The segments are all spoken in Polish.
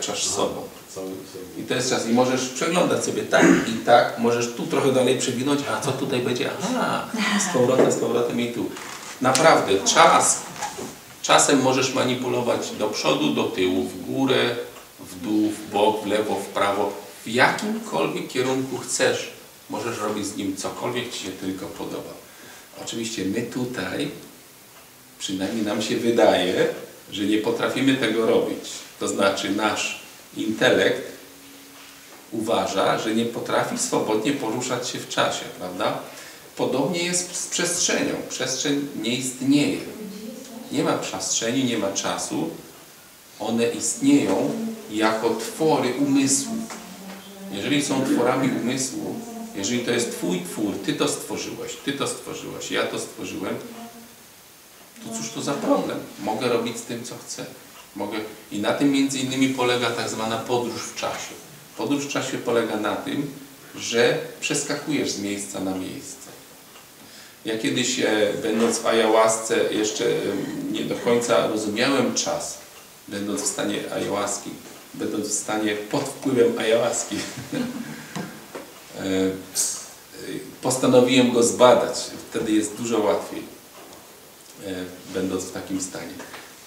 czas sobą. I to jest czas. I możesz przeglądać sobie tak i tak, możesz tu trochę dalej przewinąć, a co tutaj będzie? Aha, z powrotem, z powrotem i tu. Naprawdę, czas, czasem możesz manipulować do przodu, do tyłu, w górę, w dół, w bok, w lewo, w prawo. W jakimkolwiek kierunku chcesz, możesz robić z nim cokolwiek Ci się tylko podoba. Oczywiście my tutaj, przynajmniej nam się wydaje, że nie potrafimy tego robić. To znaczy nasz intelekt uważa, że nie potrafi swobodnie poruszać się w czasie, prawda? Podobnie jest z przestrzenią. Przestrzeń nie istnieje. Nie ma przestrzeni, nie ma czasu. One istnieją jako twory umysłu. Jeżeli są tworami umysłu, jeżeli to jest Twój twór, Ty to stworzyłeś, Ty to stworzyłeś, ja to stworzyłem, to cóż to za problem? Mogę robić z tym, co chcę. Mogę... I na tym między innymi polega tak zwana podróż w czasie. Podróż w czasie polega na tym, że przeskakujesz z miejsca na miejsce. Ja kiedyś, e, będąc w ayahuasce, jeszcze e, nie do końca rozumiałem czas, będąc w stanie ayahuaski, będąc w stanie pod wpływem ayahuaski. E, Postanowiłem go zbadać, wtedy jest dużo łatwiej, e, będąc w takim stanie.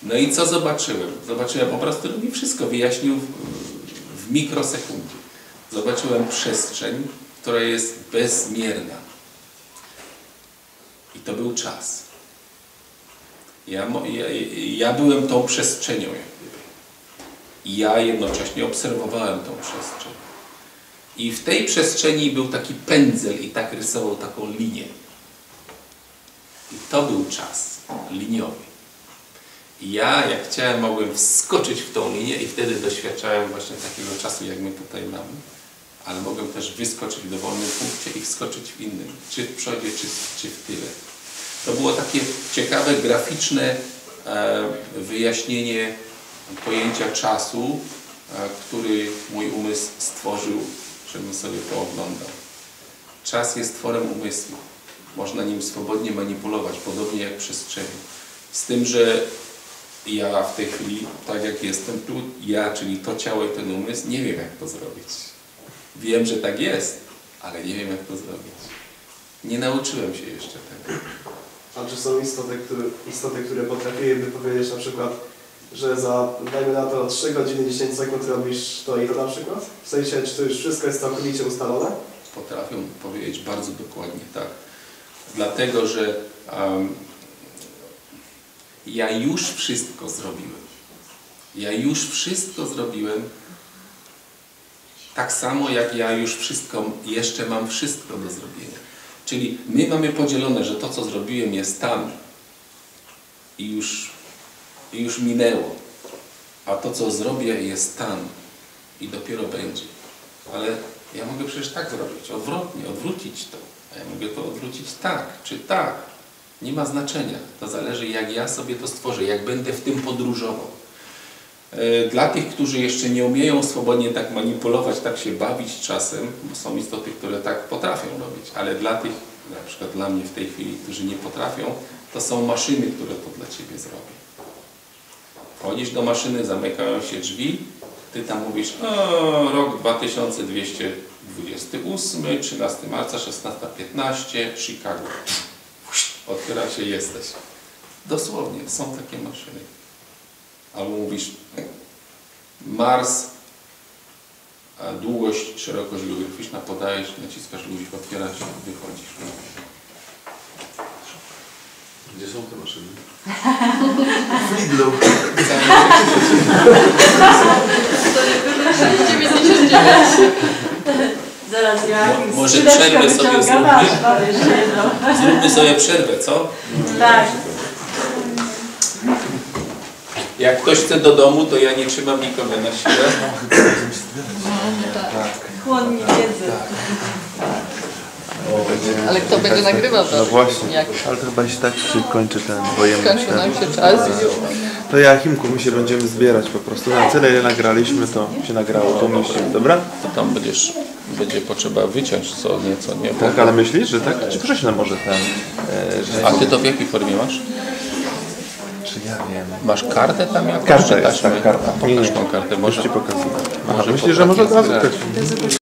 No i co zobaczyłem? Zobaczyłem prostu, on mi wszystko wyjaśnił w, w mikrosekundzie. Zobaczyłem przestrzeń, która jest bezmierna. I to był czas. Ja, ja, ja byłem tą przestrzenią. I ja jednocześnie obserwowałem tą przestrzeń. I w tej przestrzeni był taki pędzel i tak rysował taką linię. I to był czas liniowy. Ja, jak chciałem, mogłem wskoczyć w tą linię i wtedy doświadczałem właśnie takiego czasu, jak my tutaj mamy. Ale mogłem też wyskoczyć w dowolnym punkcie i wskoczyć w innym, czy w przodzie, czy, czy w tyle. To było takie ciekawe, graficzne e, wyjaśnienie pojęcia czasu, e, który mój umysł stworzył, żebym sobie to oglądał. Czas jest tworem umysłu. Można nim swobodnie manipulować, podobnie jak przestrzenią. Z tym, że ja w tej chwili, tak jak jestem tu, ja, czyli to ciało i ten umysł, nie wiem jak to zrobić. Wiem, że tak jest, ale nie wiem jak to zrobić. Nie nauczyłem się jeszcze tego. A czy są istoty, które, istoty, które potrafiłyby powiedzieć na przykład, że za, dajmy na to, 3 godziny 10 sekund robisz to i to na przykład? W sensie, czy to już wszystko jest całkowicie ustalone? Potrafią powiedzieć bardzo dokładnie tak. Dlatego, że um, ja już wszystko zrobiłem. Ja już wszystko zrobiłem. Tak samo jak ja już wszystko, jeszcze mam wszystko do zrobienia. Czyli my mamy podzielone, że to co zrobiłem jest tam i już, i już minęło. A to co zrobię jest tam i dopiero będzie. Ale ja mogę przecież tak zrobić, odwrotnie, odwrócić to. A ja mogę to odwrócić tak, czy tak. Nie ma znaczenia. To zależy jak ja sobie to stworzę, jak będę w tym podróżował. E, Dla tych, którzy jeszcze nie umieją swobodnie tak manipulować, tak się bawić czasem, bo są istoty, które tak potrafią robić, ale dla tych, na przykład dla mnie w tej chwili, którzy nie potrafią, to są maszyny, które to dla Ciebie zrobią. Wchodzisz do maszyny, zamykają się drzwi, Ty tam mówisz, o, rok 2228, 13 marca, 16.15, Chicago. Otwiera się, jesteś. Dosłownie, są takie maszyny. Albo mówisz Mars, a długość, szerokość geograficzna podajesz, naciskasz guzik, otwiera się, wychodzisz. Gdzie są te maszyny? W Lidlu. Zaraz ja Mo- może przerwę sobie zróbmy? Zróbmy sobie przerwę, co? Tak, Jak ktoś chce do domu, to ja nie trzymam nikogo na siłę. chłonni wiedzy. Ale kto będzie nagrywał to? No właśnie. Jak Ale to chyba się tak się kończy ten wojenny skończy ten. nam się czas. To ja, Chimku, my się będziemy zbierać po prostu. Na tyle, ile nagraliśmy, to się nagrało, to dobra? To tam będziesz, będzie potrzeba wyciąć co nieco, nie? Tak, ale myślisz, że tak? Czy prześlę może ten... E, że... A ty to w jakiej formie masz? Czy Ja wiem. Masz kartę tam jakąś? Karta jest, tak, karta. Pokaż tą kartę. Może ci pokazuję. Aha, myślisz, że może od razu.